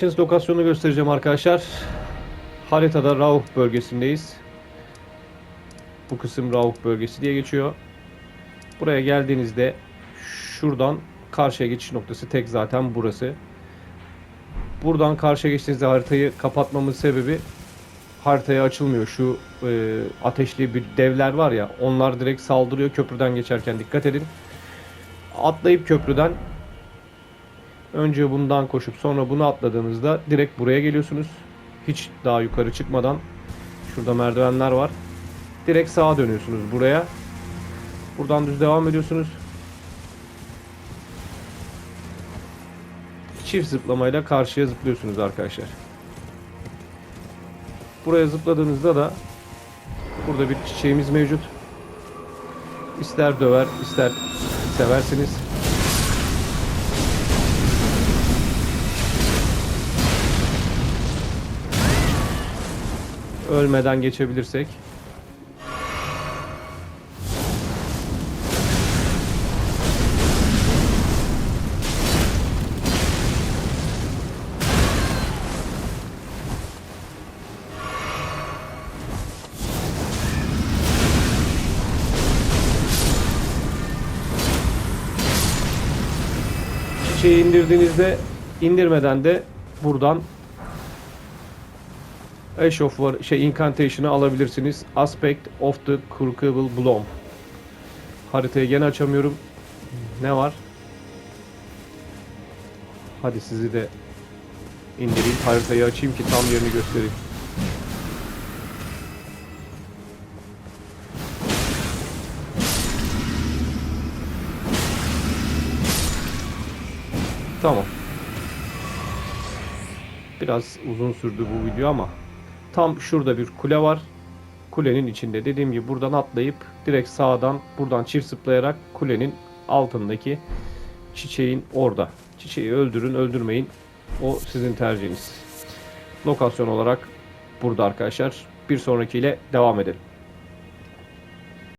Şimdi lokasyonu göstereceğim arkadaşlar. Haritada Rauf bölgesindeyiz. Bu kısım Rauf bölgesi diye geçiyor. Buraya geldiğinizde şuradan karşıya geçiş noktası tek zaten burası. Buradan karşıya geçtiğinizde haritayı kapatmamın sebebi haritaya açılmıyor. Şu e, ateşli bir devler var ya onlar direkt saldırıyor köprüden geçerken dikkat edin. Atlayıp köprüden Önce bundan koşup sonra bunu atladığınızda direkt buraya geliyorsunuz. Hiç daha yukarı çıkmadan şurada merdivenler var. Direkt sağa dönüyorsunuz buraya. Buradan düz devam ediyorsunuz. Çift zıplamayla karşıya zıplıyorsunuz arkadaşlar. Buraya zıpladığınızda da burada bir çiçeğimiz mevcut. İster döver, ister seversiniz. Ölmeden geçebilirsek. Çiçeği indirdiğinizde indirmeden de buradan Ash of War şey incantation'ı alabilirsiniz. Aspect of the Crucible Bloom. Haritayı gene açamıyorum. Ne var? Hadi sizi de indireyim. Haritayı açayım ki tam yerini göstereyim. Tamam. Biraz uzun sürdü bu video ama tam şurada bir kule var. Kulenin içinde dediğim gibi buradan atlayıp direkt sağdan buradan çift zıplayarak kulenin altındaki çiçeğin orada. Çiçeği öldürün öldürmeyin. O sizin tercihiniz. Lokasyon olarak burada arkadaşlar. Bir sonrakiyle devam edelim.